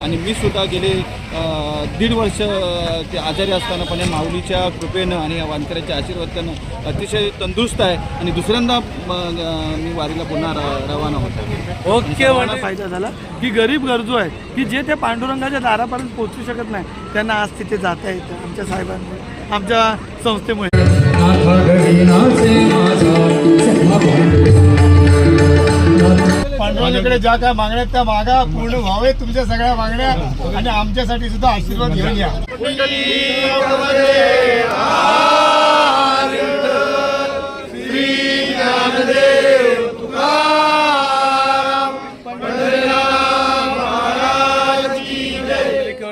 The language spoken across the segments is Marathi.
आणि मी सुद्धा गेले दीड वर्ष ते आजारी असताना पण या माऊलीच्या कृपेनं आणि या वानकऱ्याच्या आशीर्वादानं अतिशय तंदुरुस्त आहे आणि दुसऱ्यांदा मी वारीला पुन्हा र- रवाना होतो. ओके मला फायदा झाला? की गरीब गरजू आहेत की जे त्या पांडुरंगाच्या दारापर्यंत पोहोचू शकत नाही त्यांना आज तिथे जाता येतं आमच्या साहेबांमुळे आमच्या संस्थेमुळे. पांडुरंगाकडे ज्या काय मागण्या त्या मागा पूर्ण व्हावे तुमच्या सगळ्या मागण्या आणि आमच्यासाठी सुद्धा आशीर्वाद घेऊन या.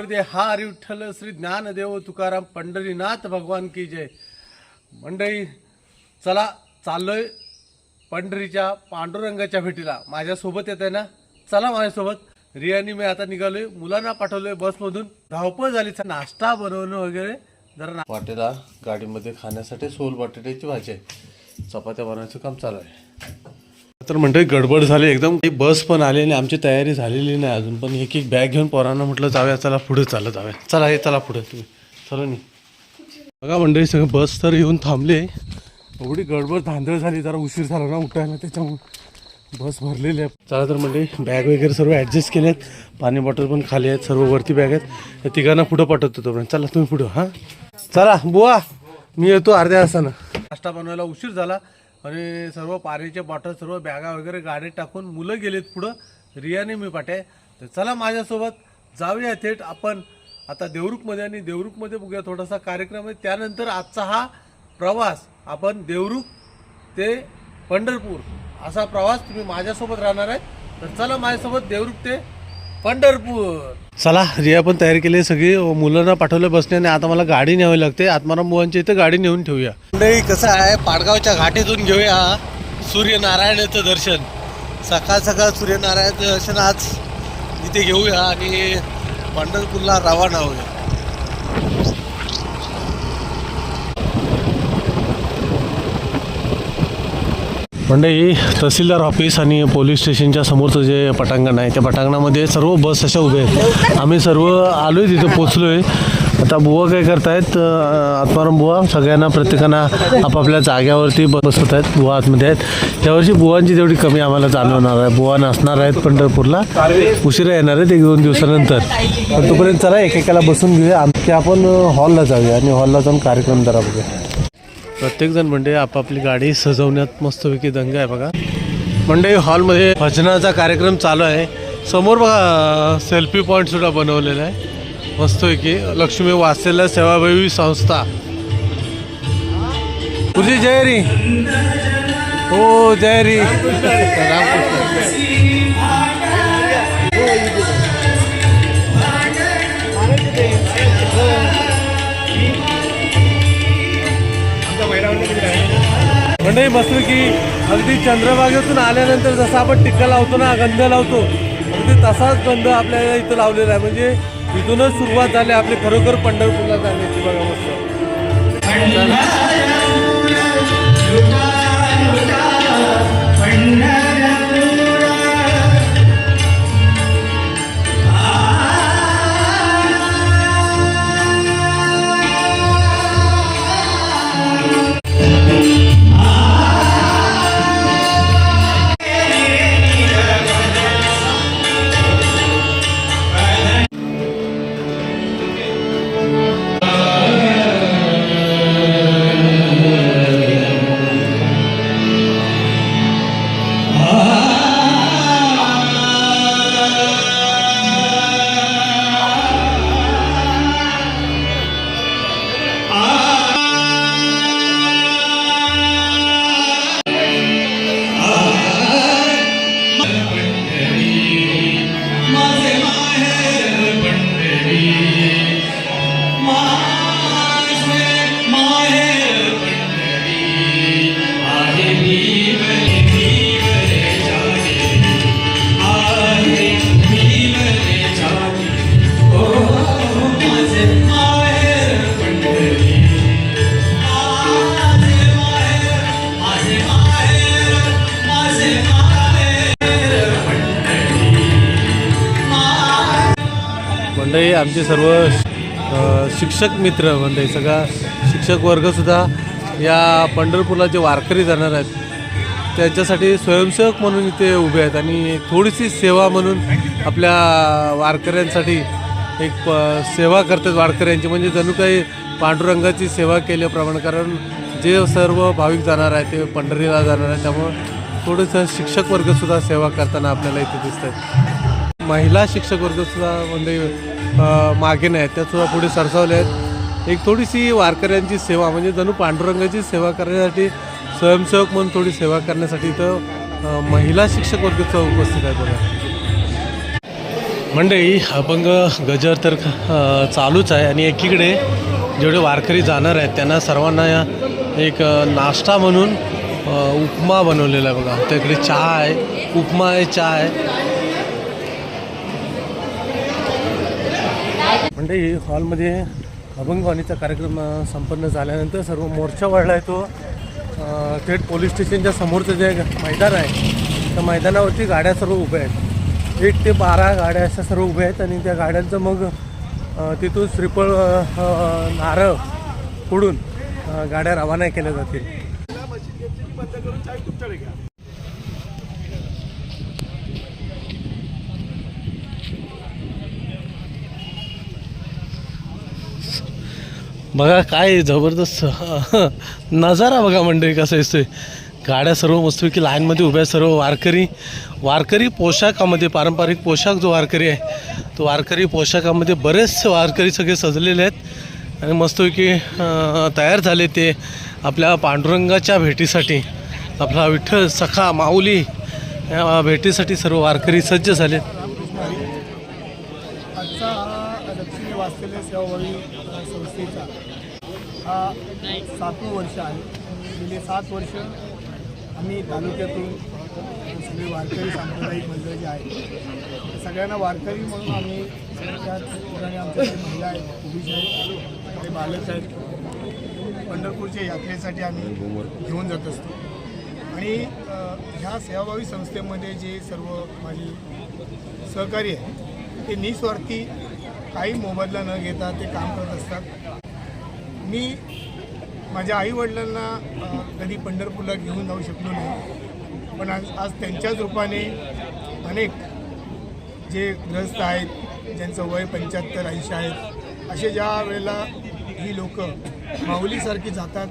दे हार विठ्ठल श्री ज्ञानदेव तुकाराम पंढरीनाथ भगवान की जय. मंडळी चला चाललोय. पंढरीच्या पांडुरंगाच्या भेटीला माझ्यासोबत येत आहे ना? चला माझ्यासोबत. रियानी मी आता निघालोय. मुलांना पाठवलोय बसमधून. धावपळ झाली नाश्ता बनवणं वगैरे जरा ना- वाटेला गाडीमध्ये खाण्यासाठी सोल बटाट्याची भाजी आहे. चपात्या बनवायचं काम चालू आहे. तर मंडळी गडबड झाली एकदम. ही बस पण आली आणि आमची तयारी झालेली नाही अजून. पण एक एक बॅग घेऊन पोरांना म्हटलं जाऊया चला पुढे चालत जाऊया. चला हे चला पुढे तुम्ही. चला नाही बघा मंडळी सगळं बस तर येऊन थांबले. एवढी गडबड धांदळ झाली जरा उशीर झाला ना उठायला त्याच्यामुळे बस भरलेली आहे. चला तर म्हणजे बॅग वगैरे सर्व ॲडजस्ट केले आहेत पाणी बॉटल पण खाली आहेत सर्व वरती बॅग आहेत. त्या तिघांना पुढं पाठवतो तोपर्यंत चला तुम्ही पुढं हां? चला बुवा मी येतो अर्ध्या तासानं. नाश्ता बनवायला उशीर झाला. आणि सर्व पाण्याचे बॉटल सर्व बॅगा वगैरे गाडीत टाकून मुलं गेलेत पुढं. रियाने मी पाठे. तर चला माझ्यासोबत जाऊया थेट आपण. आता देवरुखमध्ये आणि देवरुखमध्ये बघूया थोडासा कार्यक्रम आहे. त्यानंतर आजचा हा प्रवास आपण देवरुख ते पंढरपूर असा प्रवास तुम्ही माझ्यासोबत राहणार आहे. तर चला माझ्यासोबत देवरुख ते पंढरपूर. चला रिया पण तयारी केली आहे सगळी. मुलांना पाठवलं बसने आणि आता मला गाडी न्यावी लागते. आत्माराम बुवांच्या इथं गाडी नेऊन ठेवूया. नाही कसं आहे? पाडगावच्या घाटीतून घेऊया. सूर्यनारायणाचं दर्शन. सकाळ सकाळ सूर्यनारायणाचं दर्शन आज इथे घेऊया आणि पंढरपूरला रवाना होऊया. मंडळी तहसीलदार ऑफिस आणि पोलीस स्टेशनच्या समोरचं जे पटांगण आहे त्या पटांगणामध्ये सर्व बस अशा उभे आहेत. आम्ही सर्व आलो आहे तिथे पोचलो आहे आता बुवा काय करतायत आत्माराम बुवा सगळ्यांना प्रत्येकांना आपापल्या जाग्यावरती बसत आहेत बुवा आतमध्ये आहेत. यावर्षी बुवांची तेवढी कमी आम्हाला जाणवणार आहे. बुवा नसणार आहेत पंढरपूरला. उशिरा येणार आहेत एक दोन दिवसानंतर. पण तोपर्यंत चला एकेकाला बसून घेऊया. आमच्या आपण हॉलला जाऊया आणि हॉलला जाऊन कार्यक्रम जरा बघूया. प्रत्येकजण म्हणजे आपापली गाडी सजवण्यात मस्तपैकी दंग आहे बघा. म्हणजे हॉलमध्ये भजनाचा कार्यक्रम चालू आहे. समोर बघा सेल्फी पॉईंटसुद्धा बनवलेला आहे. मस्तपैकी लक्ष्मी वात्सल्य सेवाभावी संस्था. तुझी जयरी हो जयरी रामकृष्ण. म्हणजे मस्तपैकी अगदी चंद्रभागेतून आल्यानंतर जसा आपण टिक्का लावतो ना गंध लावतो अगदी तसाच गंध आपल्याला इथं लावलेला आहे. म्हणजे इथूनच सुरुवात झाली आपली खरोखर पंढरपूरला जाण्याची बघा मस्त. मंडळी आमचे सर्व शिक्षक मित्र मंडळी सगळा शिक्षक वर्गसुद्धा या पंढरपूरला जे वारकरी जाणार आहेत त्यांच्यासाठी स्वयंसेवक म्हणून इथे उभे आहेत आणि थोडीशी सेवा म्हणून आपल्या वारकऱ्यांसाठी एक प सेवा करतात वारकऱ्यांची. म्हणजे जणू काही पांडुरंगाची सेवा केल्याप्रमाणे कारण जे सर्व भाविक जाणार आहे ते पंढरीला जाणार आहे त्यामुळं थोडंसं शिक्षक वर्गसुद्धा सेवा करताना आपल्याला इथे दिसत आहेत महिला शिक्षक वर्गसुद्धा म्हणजे मागे नाही आहेत. त्यासुद्धा पुढे सरसावले आहेत. एक थोडीशी वारकऱ्यांची सेवा म्हणजे जणू पांडुरंगाची सेवा करण्यासाठी स्वयंसेवक म्हणून थोडी सेवा करण्यासाठी इथं महिला शिक्षक वर्गसुद्धा उपस्थित आहे बघा. मंडळी अभंग गजर तर चालूच आहे आणि एकीकडे जेवढे वारकरी जाणार आहेत त्यांना सर्वांना एक नाश्ता म्हणून उपमा बनवलेला आहे बघा. त्याकडे चहा आहे. उपमा आहे चहा आहे. मंडळी हॉलमध्ये अभंगवाणीचा कार्यक्रम संपन्न झाल्यानंतर सर्व मोर्चा वाढला आहे तो थेट पोलीस स्टेशनच्या समोरचं जे मैदान आहे त्या मैदानावरती गाड्या सर्व उभ्या आहेत. एक ते बारा गाड्या अशा सर्व उभ्या आहेत आणि त्या गाड्यांचं मग तिथून श्रीफळ नारळ फोडून गाड्या रवाना केल्या जातील. बघा काय जबरदस्त. नजारा बघा मंडळी कसं दिसतोय. गाड्या सर्व मस्तपैकी लाईनमध्ये उभ्या सर्व वारकरी. वारकरी पोशाखामध्ये पारंपरिक पोशाख जो वारकरी आहे तो वारकरी पोशाखामध्ये बरेचसे वारकरी सगळे सजलेले आहेत. आणि मस्तपैकी तयार झाले ते आपल्या पांडुरंगाच्या भेटीसाठी. आपला विठ्ठल सखा माऊली या भेटीसाठी सर्व वारकरी सज्ज झाले आजचा हा दक्षिणी वास्तव्य सेवाभावी संस्थेचा हा सातवं वर्ष आहे. गेले सात वर्ष आम्ही तालुक्यातून सगळे वारकरी सांप्रदायिक मंडळ जे आहेत सगळ्यांना वारकरी म्हणून आम्ही त्या ठिकाणी आमच्याकडे महिला आहेत पुरुष आहेत काही बालक आहेत. पंढरपूरच्या यात्रेसाठी आम्ही घेऊन जात असतो. आणि ह्या सेवाभावी संस्थेमध्ये जे सर्व माझी सहकारी आहे ते निस्वार्थी काही मोबदला न घेता ते काम करत असतात. मी माझ्या आईवडिलांना कधी पंढरपूरला घेऊन जाऊ शकलो नाही. पण आज आज त्यांच्याच रूपाने अनेक जे ग्रस्त आहेत ज्यांचं वय पंच्याहत्तर ऐंशी आहेत असे ज्या वेळेला ही लोक माऊलीसारखी जातात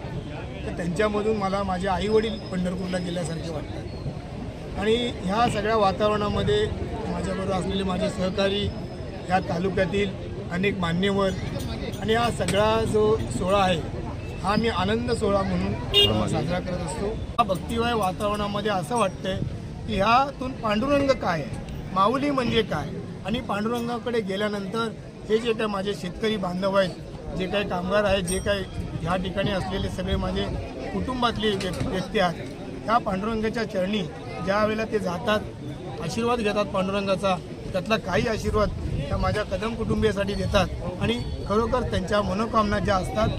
तर त्यांच्यामधून मला माझे आईवडील पंढरपूरला गेल्यासारखे वाटतात. आणि ह्या सगळ्या वातावरणामध्ये माझ्याबरोबर असलेले माझे सहकारी या तालुक्यातील अनेक मान्यवर आणि हा सगळा जो सोहळा आहे हा मी आनंद सोहळा म्हणून साजरा करत असतो. हा भक्तिमय वातावरणामध्ये असं वाटतंय की ह्यातून पांडुरंग काय आहे? माऊली म्हणजे काय? आणि पांडुरंगाकडे गेल्यानंतर हे जे काय माझे शेतकरी बांधव आहेत जे काही कामगार आहेत जे काही ह्या ठिकाणी असलेले सगळे माझे कुटुंबातले व्यक्- व्यक्ती आहेत ह्या पांडुरंगाच्या चरणी ज्या वेळेला ते जातात आशीर्वाद घेतात पांडुरंगाचा त्यातला काही आशीर्वाद त्या माझ्या कदम कुटुंबियासाठी देतात. आणि खरोखर त्यांच्या मनोकामना ज्या असतात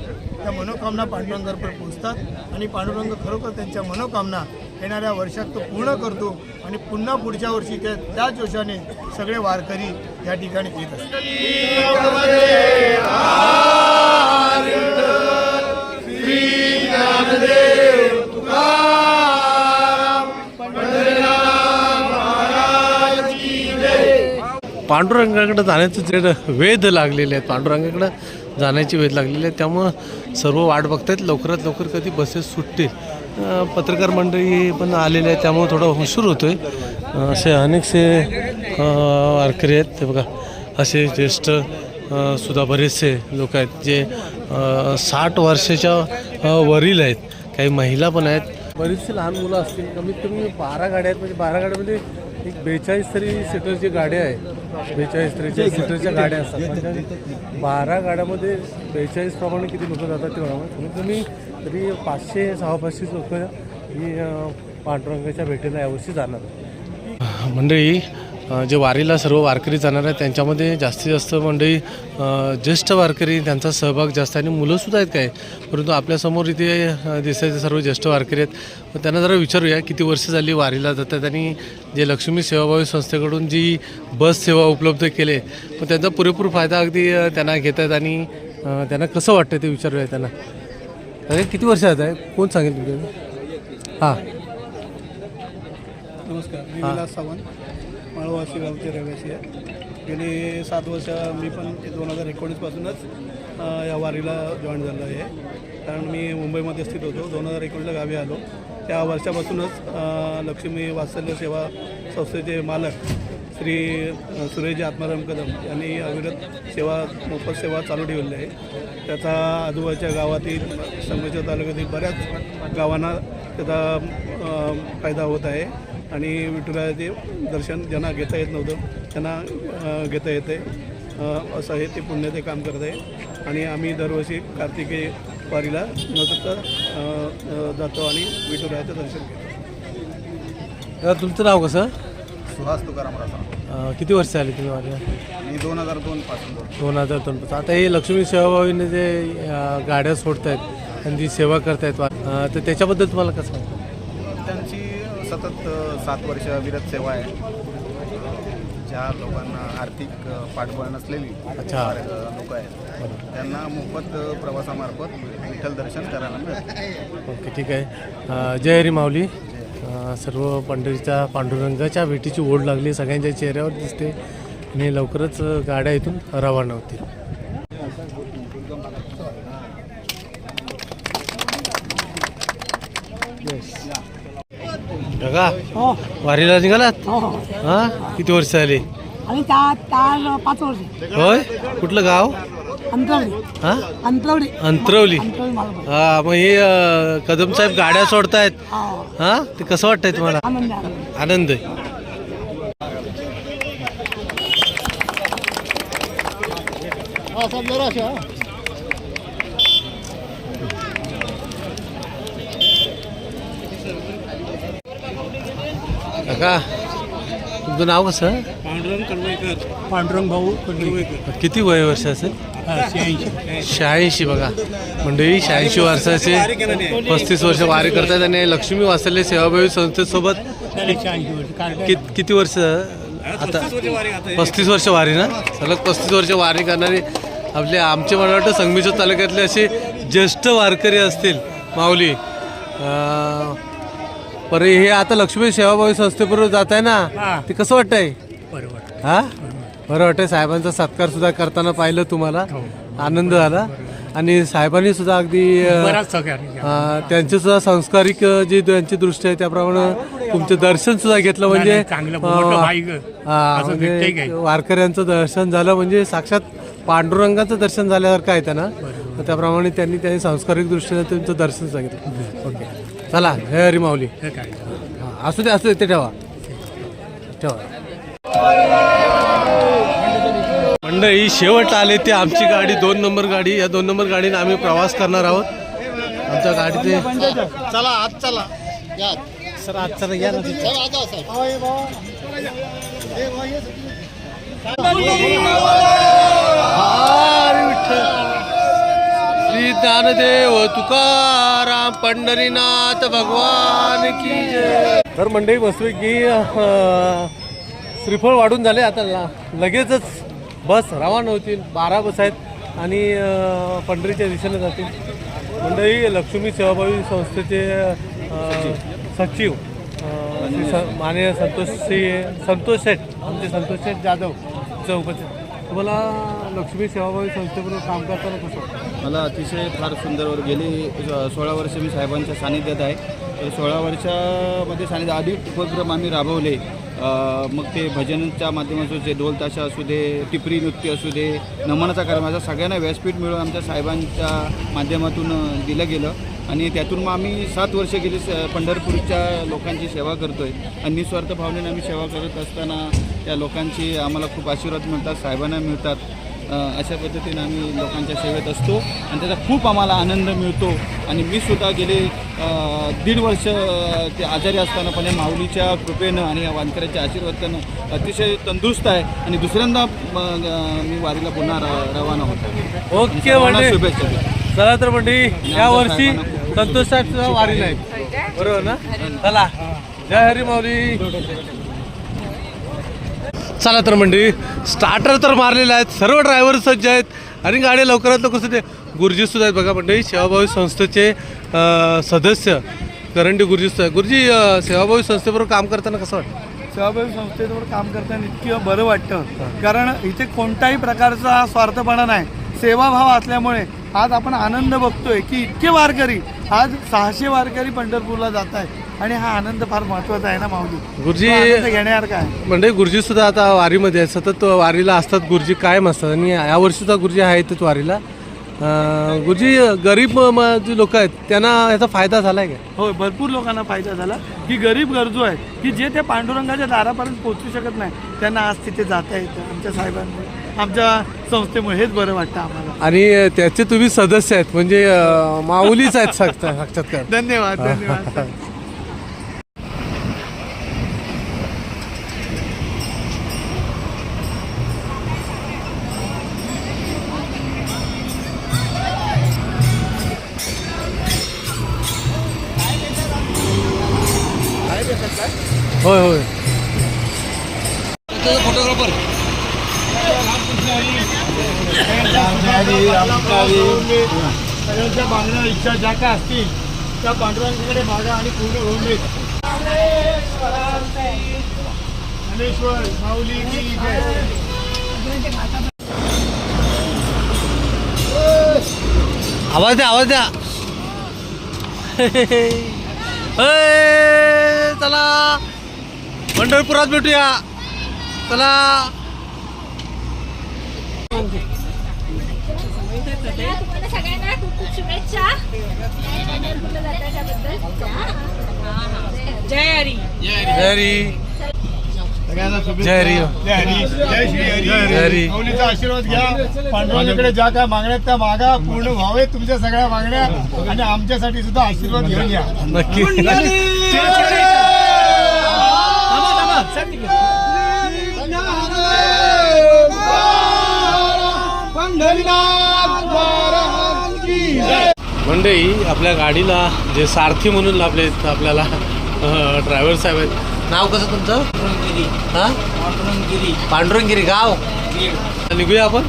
त्या मनोकामना पांडुरंगावर पोचतात आणि पांडुरंग खरोखर त्यांच्या मनोकामना येणाऱ्या वर्षात तो पूर्ण करतो आणि पुन्हा पुढच्या वर्षी ते त्या जोशाने सगळे वारकरी या ठिकाणी येत असतात. पांडुरंगाकडे जाण्याचं जे वेध लागलेले आहेत पांडुरंगाकडे जाण्याची वेध लागलेली आहे त्यामुळं सर्व वाट बघतायत. लवकरात लवकर कधी बसेस सुटतील. पत्रकार मंडळी पण आलेले आहे त्यामुळे थोडा हुसूर होतो आहे असे अनेकसे वारकरी आहेत. ते बघा असे ज्येष्ठ सुद्धा बरेचसे लोक आहेत जे साठ वर्षाच्या वरील आहेत. काही महिला पण आहेत. बरीचशी लहान मुलं असतील कमीत कमी बारा गाड्या आहेत. म्हणजे बारा गाड्यामध्ये म्हणजे एक बेचाळीस तरी सीटरची गाड्या आहे. बेचाळीस त्रेचाळीस सीटरच्या गाड्या असतात. म्हणजे बारा गाड्यामध्ये बेचाळीस प्रमाणे किती लोक जातात ते बघा. म्हणजे कमीत कमी तरी पाचशे सहा पाचशे लोक ही पांडुरंगाच्या भेटीला यावर्षी जाणार. मंडळी जे वारीला सर्व वारकरी जाणार आहेत त्यांच्यामध्ये जास्तीत जास्त मंडळी ज्येष्ठ वारकरी त्यांचा सहभाग जास्त आहे आणि मुलंसुद्धा आहेत काय परंतु आपल्यासमोर इथे दिसायचे सर्व ज्येष्ठ वारकरी आहेत. त्यांना जरा विचारूया किती वर्ष झाली वारीला जातात आणि जे लक्ष्मी सेवाभावी संस्थेकडून जी बस सेवा उपलब्ध केली आहे मग त्यांचा पुरेपूर फायदा अगदी त्यांना घेत आहेत आणि त्यांना कसं वाटतं ते विचारूया त्यांना. अरे किती वर्ष आहेत? आहे कोण सांगेल तुम्ही हां. नमस्कार सावंत माळवासी गावचे रहिवासी आहे गेली सात वर्ष मी पण दोन हजार एकोणीसपासूनच या वारीला जॉईन झालो आहे. कारण मी मुंबईमध्ये स्थित होतो. दोन हजार एकोणीसला गावी आलो. त्या वर्षापासूनच लक्ष्मी वात्सल्य सेवा संस्थेचे मालक श्री सुरेश आत्माराम कदम यांनी अविरत सेवा मोफत सेवा चालू ठेवलेली आहे. त्याचा आजूबाजूच्या गावातील संगमेश्वर तालुक्यातील बऱ्याच गावांना त्याचा फायदा होत आहे. आणि विठुरायाचे दर्शन ज्यांना घेता येत नव्हतं त्यांना घेता येते अ, असं हे ते पुण्याचे काम करत आहे. आणि आम्ही दरवर्षी कार्तिकी वारीला न जातो आणि विठुरायाचं दर्शन घेतो. तुमचं नाव कसं? सुहास तुकाराम किती वर्ष आली तुम्ही वारीला मी दोन हजार दोन पासून जोडतो दोन हजार दोन पासून. आता हे लक्ष्मी सेवाभावीने जे गाड्या सोडतायत आणि जी सेवा करतायत तर त्याच्याबद्दल तुम्हाला कसं सतत सात वर्ष अविरत सेवा आहे. ज्या लोकांना आर्थिक पाठबळ नसलेली अच्छा. लोक आहेत त्यांना मोफत प्रवासामार्फत विठ्ठल दर्शन करायला मिळतं. ओके ठीक आहे. जय हरी माऊली. सर्व पंढरीच्या पांडुरंगाच्या भेटीची ओढ लागली सगळ्यांच्या चेहऱ्यावर दिसते. आणि लवकरच गाड्या इथून रवाना होतील. बघा वारीला निघालात? हा. किती वर्ष झाली? आणि चार चार पाच वर्ष. होय? कुठलं गाव? अंतरवडी हा? अंतरवडी अंतरवली. मालवण. हा मग हे अ, कदम साहेब गाड्या सोडतायत. हा. हा? ते कसं वाटतंय तुम्हाला? आनंद आनंद आनंद आहे. काका तुमचं नाव कसं? पांडुरंग भाऊ कडवेकर किती वय वर्ष असेल? शहाऐंशी. बघा. मंडळी शहाऐंशी वर्षाचे पस्तीस वर्ष वारी करतात आणि लक्ष्मी वात्सल्य सेवाभावी संस्थेसोबत कि- किती वर्ष आता. पस्तीस वर्ष वारी ना? सलग पस्तीस वर्ष वारी करणारे आपले आमचे मला वाटतं संगमेश्वर तालुक्यातले असे ज्येष्ठ वारकरी असतील माऊली. अं, पर हे आता लक्ष्मी सेवाभावी संस्थेबरोबर जात आहे ना? ते कसं वाटतंय? हा? बरं वाटतंय. साहेबांचा सत्कार सुद्धा करताना पाहिलं तुम्हाला. आनंद झाला. आणि साहेबांनी सुद्धा अगदी अं, अं, त्यांचे सुद्धा सांस्कारिक अं, जी त्यांची दृष्टी आहे त्याप्रमाणे तुमचं दर्शन सुद्धा घेतलं. म्हणजे अं, हा, म्हणजे वारकऱ्यांचं दर्शन झालं. म्हणजे साक्षात पांडुरंगाचं दर्शन झाल्यासारखं आहे त्यांना. त्याप्रमाणे त्यांनी त्यांनी सांस्कारिक दृष्टीने तुमचं दर्शन सांगितलं. ओके. चला हरी माऊली. हा, असू दे असू दे ते ठेवा. ठेवा. मंडळी शेवट आले ते आमची गाडी दोन नंबर गाडी. या दोन नंबर गाडीने आम्ही प्रवास करणार आहोत. आमच्या गाडीचे चला आज चला. सर आज चला या ना हरी ज्ञानदेव हो तुकाराम पंढरीनाथ भगवान की जय. तर मंडळी मस्तपैकी की श्रीफळ वाढून झाले. आता लगेचच बस रवाना होतील. बारा बस आहेत आणि पंढरीच्या दिशेने जातील. मंडळी लक्ष्मी सेवाभावी संस्थेचे सचिव श्री माननीय संतोष श्री संतोष शेठ आमचे संतोष शेठ जाधव चौकचे. तुम्हाला लक्ष्मी सेवाभावी संस्थेबरोबर काम करताना कसं मला अतिशय फार सुंदर वर गेली सोळा वर्ष मी साहेबांच्या सानिध्यात आहे. तर सोळा वर्षामध्ये सानिध्य अधिक उपक्रम आम्ही राबवले. मग ते भजनच्या माध्यमातून जे ढोल ताशा असू दे टिपरी नृत्य असू दे नमनाचा कार्यक्रम असा सगळ्यांना व्यासपीठ मिळून आमच्या साहेबांच्या माध्यमातून दिलं गेलं. आणि त्यातून मग आम्ही सात वर्ष गेली स- पंढरपूरच्या लोकांची सेवा करतोय. आणि निस्वार्थ भावनेने आम्ही सेवा करत असताना त्या लोकांची आम्हाला खूप आशीर्वाद मिळतात साहेबांना मिळतात. अशा पद्धतीने आम्ही लोकांच्या सेवेत असतो. आणि त्याचा खूप आम्हाला आनंद मिळतो. आणि मी सुद्धा गेले दीड वर्ष ते आजारी असताना पण या माऊलीच्या कृपेनं आणि या वानकऱ्याच्या आशीर्वादानं अतिशय तंदुरुस्त आहे. आणि दुसऱ्यांदा मी वारीला पुन्हा र- रवाना होतो. ओके म्हणजे शुभेच्छा. चला तर मंडळी या वर्षी संतोषाचं वारी नाही बरोबर ना? चला. जय हरी माऊली. चला तर मंडळी स्टार्टर तर मारलेले आहेत सर्व ड्रायव्हर सज्ज आहेत आणि गाडी लवकरात लवकर सध्या गुरुजीसुद्धा आहेत. बघा मंडळी सेवाभावी संस्थेचे सदस्य करंडी गुरुजीसुद्धा गुरुजी सेवाभावी संस्थेबरोबर काम करताना कसं वाटतं? सेवाभावी संस्थेबरोबर काम करताना इतकं बरं वाटतं. कारण इथे कोणत्याही प्रकारचा स्वार्थपणा नाही. सेवाभाव असल्यामुळे आज आपण आनंद बघतोय की इतके वारकरी आज सहाशे वारकरी पंढरपूरला जात आहेत. आणि हा आनंद फार महत्त्वाचा आहे ना माऊली? गुरुजी- घेण्यासारखा आहे. म्हणजे गुरुजी सुद्धा आता वारीमध्ये आहेत. सतत वारीला असतात. गुरुजी कायम असतात. आणि यावर्षी सुद्धा गुरुजी आहेतच वारीला. गुरुजी गरीब जे लोक आहेत त्यांना याचा फायदा झाला आहे का? होय भरपूर लोकांना फायदा झाला. की गरीब गरजू आहेत की जे त्या पांडुरंगाच्या दारापर्यंत पोहोचू शकत नाही त्यांना आज तिथे जाता येतं आमच्या साहेबांमुळे आमच्या संस्थेमुळे हेच बरं वाटतं आम्हाला. आणि त्याचे तुम्ही सदस्य आहेत म्हणजे अं, माऊलीच आहेत साक्षा- साक्षात्कार. धन्यवाद धन्यवाद. होय होय सगळ्यांच्या मागण्या इच्छा ज्या काय असतील त्या पांडुरंगाकडे मागा आणि पूर्ण होऊन देत ज्ञानेश्वर माऊली की जय आवाज द्या आवाज द्या. चला. पंढरपुरात भेटूया. चला. सगळ्यांना खूप खूप शुभेच्छा. जय हरी. जय हरी. सगळ्यांना शुभेच्छा. जय हरी. जय हरी. जय श्री हरी. जय हरी. माऊलीचा आशीर्वाद घ्या. पांडुरंगाकडे ज्या काय मागण्या आहेत त्या मागा. पूर्ण व्हावे तुमच्या सगळ्या मागण्या. आणि आमच्यासाठी सुद्धा आशीर्वाद घेऊन घ्या. नक्की मंडळी आपल्या गाडीला जे सारथी म्हणून लाभले आपल्याला ड्रायव्हर साहेब आहेत. नाव कसं तुमचं? हा? पांडुरंगिरी. गाव? निघूया आपण?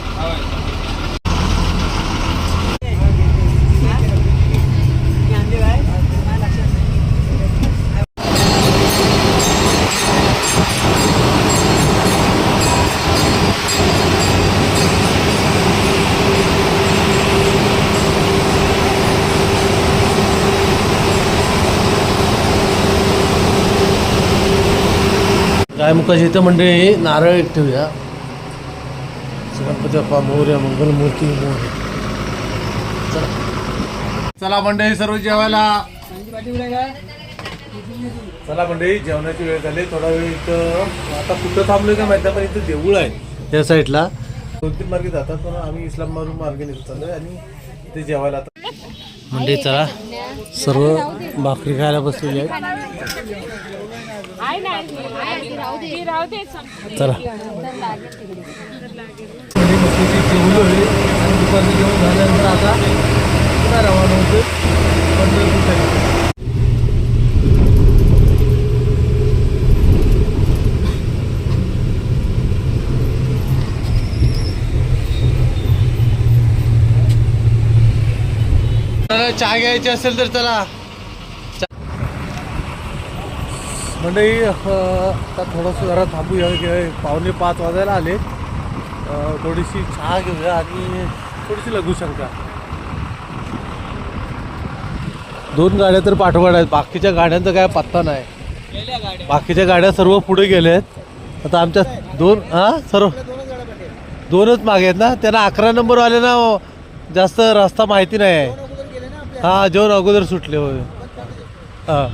गायमुखाची इथं मंडळी नारळ एक ठेवूया. गणपती बाप्पा मोर्या मंगलमूर्ती मोर्या. चला. चला मंडळी सर्व जेवायला. चला मंडळी जेवणाची वेळ झाली. थोडा वेळ इथं आता कुठं थांबलोय का माहिती पण इथं देऊळ आहे. त्या साईडला. दोन तीन मार्गे जातात पण आम्ही इस्लाम मारून मार्गे निघत चाललोय आणि ते जेवायला आता. मंडळी चला. सर्व भाकरी खायला बसलेली दुपारचं जेवण झाल्यानंतर आता पुन्हा रवाना होतो पंढरपूरसाठी चला, चहा घ्यायची असेल तर चला. मंडळी आता थोडंसं जरा थांबूया. की पावणे पाच वाजायला आले. थोडीशी चहा घेऊया आणि थोडीशी लघुशंका दोन गाड्या तर पाठवड आहेत. बाकीच्या गाड्यांचा काय पत्ता नाही. बाकीच्या गाड्या सर्व पुढे गेल्या आहेत आता आमच्या दोन हां? सर्व? दोनच मागे आहेत ना? त्यांना अकरा नंबर आले ना जास्त रस्ता माहिती नाही. आहे हां जेवण अगोदर सुटले होय. हां.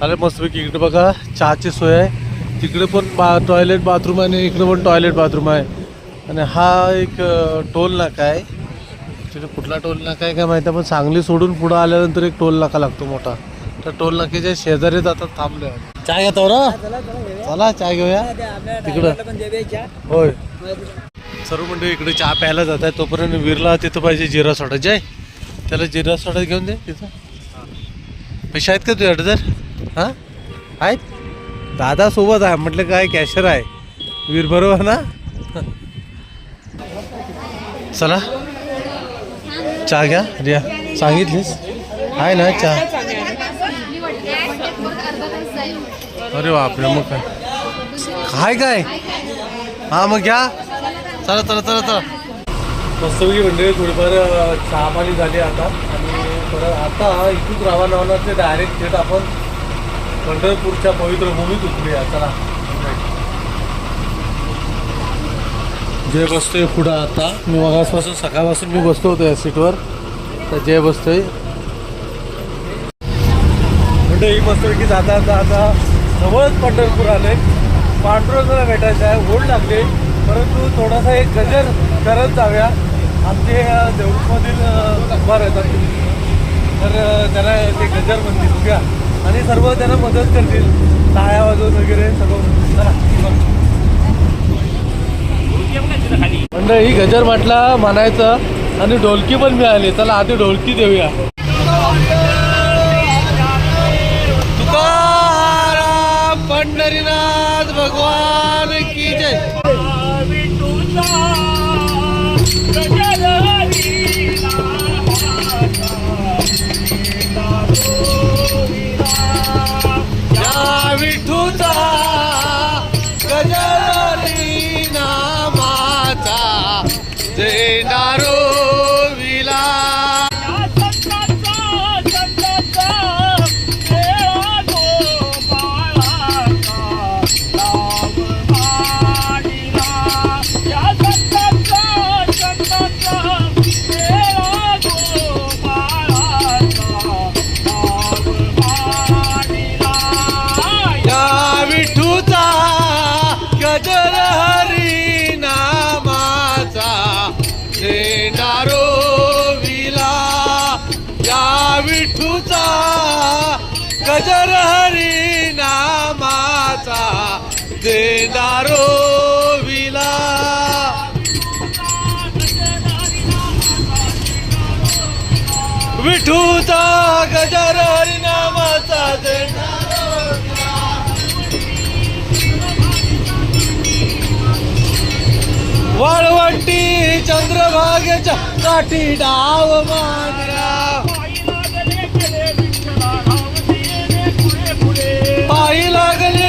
चालेल मस्तपैकी इकडे बघा चहाची सोय आहे. तिकडे पण बा टॉयलेट बाथरूम आहे आणि इकडे पण टॉयलेट बाथरूम आहे. आणि हा एक टोल नाका आहे. ॲक्च्युली कुठला टोल नाका आहे काय माहिती आहे, पण सांगली सोडून पुढं आल्यानंतर एक टोल नाका लागतो मोठा. त्या टोल नाक्याच्या शेजारीच आता थांबलो आहे. चाय घेतो ना चला चाय घेऊया. तिकडं. होय. सर्व मंडळी इकडे चहा प्यायला जात आहे तोपर्यंत वीरला तिथं पाहिजे जिरा सोडा जय. त्याला जिरा सोडा घेऊन दे तिथं. पैसे आहेत का तुझ्याकडे जर हां? आहेत दादा सोबत आहे. म्हटलं काय कॅशर आहे. वीर बरोबर ना? चला. चहा घ्या. रिया सांगितलीस? आहे ना चहा? अरे बापरे मग काय? काय काय? हा मग घ्या. चला चला चला चला. मस्तपैकी मंडळी थोडीफार चहा पाणी झाली आता. आणि परत आता इथून रवाना होणार ते डायरेक्ट थेट आपण पंढरपूरच्या पवित्र भूमीत उतरूया चला. जय बसतोय पुढं आता. मी मगासपासून सकाळपासून मी बसतो होतो या सीटवर. तर जय बसतोय. म्हणजे ही मस्तपैकी जाता जाता जवळच पंढरपूर आले पांडुरंगाला भेटायचं आहे ओढ लागले. परंतु थोडासा एक गजर करत जाऊया. आमचे अ, देऊळमधील अ, उभार येतात. तर अ, त्यांना ते गजर म्हणतील बघूया आणि सर्व त्यांना मदत करतील. टाळ्या वाजवून वगैरे सर्व. चला ही गजर म्हटला म्हणायचं आणि ढोलकी पण मिळाली. चला आधी ढोलकी देऊया. तुकाराम पंढरीनाथ. देणारो विला। विठूचा गजर हरिनामाचा वाळवंटी चंद्रभागेच्या काठी डाव मागला पायी लागले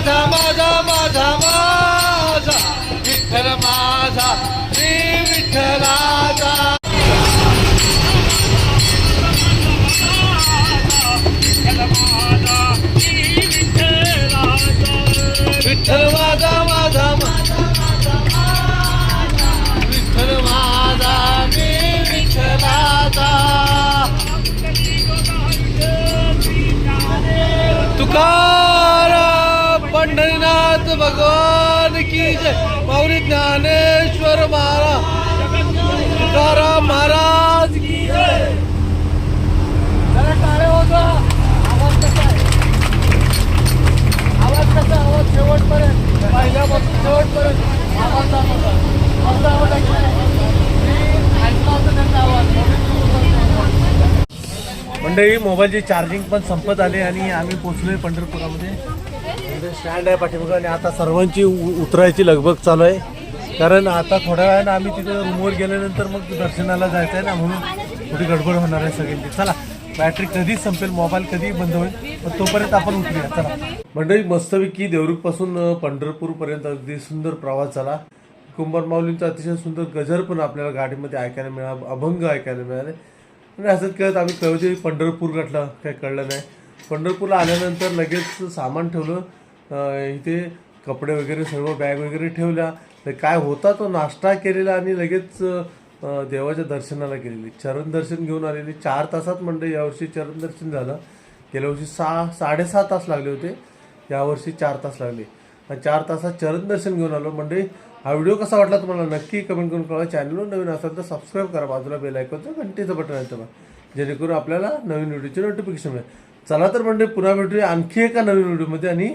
माझा माझा माझा माझा विठ्ठल माझा मी विठ्ठलाचा विठ्ठल माझा माझा विठ्ठल माझा मी विठ्ठलाचा तुका भगवान की जय। मौरी ज्ञानेश्वर महाराज। तुकाराम महाराज की जय। मंडळी मोबाईलची चार्जिंग पण संपत आले आणि आम्ही पोचलोय पंढरपुरामध्ये. इथे स्टँड आहे पाठीमागं आणि आता सर्वांची उ- उतरायची लगबग चालू आहे. कारण आता थोड्या वेळानं आम्ही तिथे रूमवर गेल्यानंतर मग दर्शनाला जायचं आहे ना म्हणून थोडी गडबड होणार आहे सगळ्यांची. चला बॅटरी कधी संपेल मोबाईल कधी बंद होईल पण तोपर्यंत आपण उतरूया. चला. मंडळी मस्तपैकी देवरुखपासून अ, पंढरपूरपर्यंत अगदी सुंदर प्रवास झाला. कुंभार माऊलींचा अतिशय सुंदर गजर पण आपल्याला गाडीमध्ये ऐकायला मिळाला अभंग ऐकायला मिळाले. आणि असंच कळत आम्ही कळवते पंढरपूर गाठलं काही कळलं नाही. पंढरपूरला आल्यानंतर लगेच सामान ठेवलं. इथे कपडे वगैरे सर्व बॅग वगैरे ठेवल्या. तर काय होता तो नाश्ता केलेला आणि लगेच देवाच्या दर्शनाला गेलेली. चरण दर्शन घेऊन आलेली. चार तासात म्हणजे यावर्षी चरण दर्शन झालं. गेल्या वर्षी सहा साडेसहा तास लागले होते. यावर्षी चार तास लागले. आणि चार तासात चरण दर्शन घेऊन आलो. म्हणजे हा व्हिडिओ कसा वाटला तुम्हाला? नक्की कमेंट करून कळवा. चॅनलवर नवीन असाल तर सबस्क्राईब करा. बाजूला बेल ऐकवतं घंटीचं बटन आहे तुम्हाला जेणेकरून आपल्याला नवीन व्हिडिओचे नोटिफिकेशन मिळेल. चला तर म्हणजे पुन्हा भेटूया आणखी एका नवीन व्हिडिओमध्ये आणि